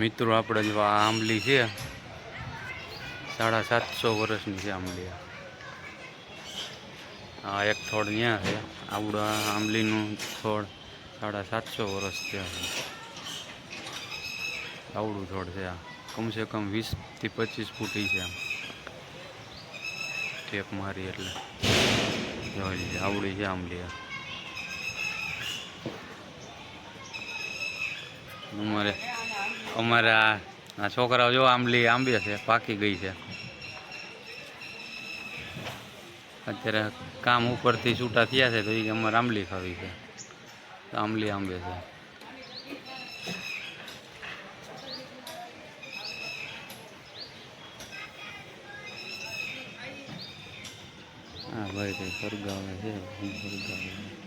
મિત્રો, આપણે જો આ આંબલી છે, સાડા સાતસો વર્ષની છે આંબલી. આ. એક થોડ ત્યાં છે, આવડા આંબલીનું થોડ સાડા સાતસો વર્ષ છે. આવડું થોડ છે આ. કમસે કમ વીસથી પચીસ ફૂટી છે આમ. ટેપ મારી એટલે. જોઈ આવડી છે આંબલી આ. અમારે અમારે આ છોકરાઓ જો આંબલી આંબે છે, પાકી ગઈ છે. અત્યારે કામ ઉપરથી છૂટા થયા છે, તો એ અમારે આંબલી ખાવી છે. આંબલી આંબે છે. હા ભાઈ ભાઈ ફરગાવે છે, ફરગાવે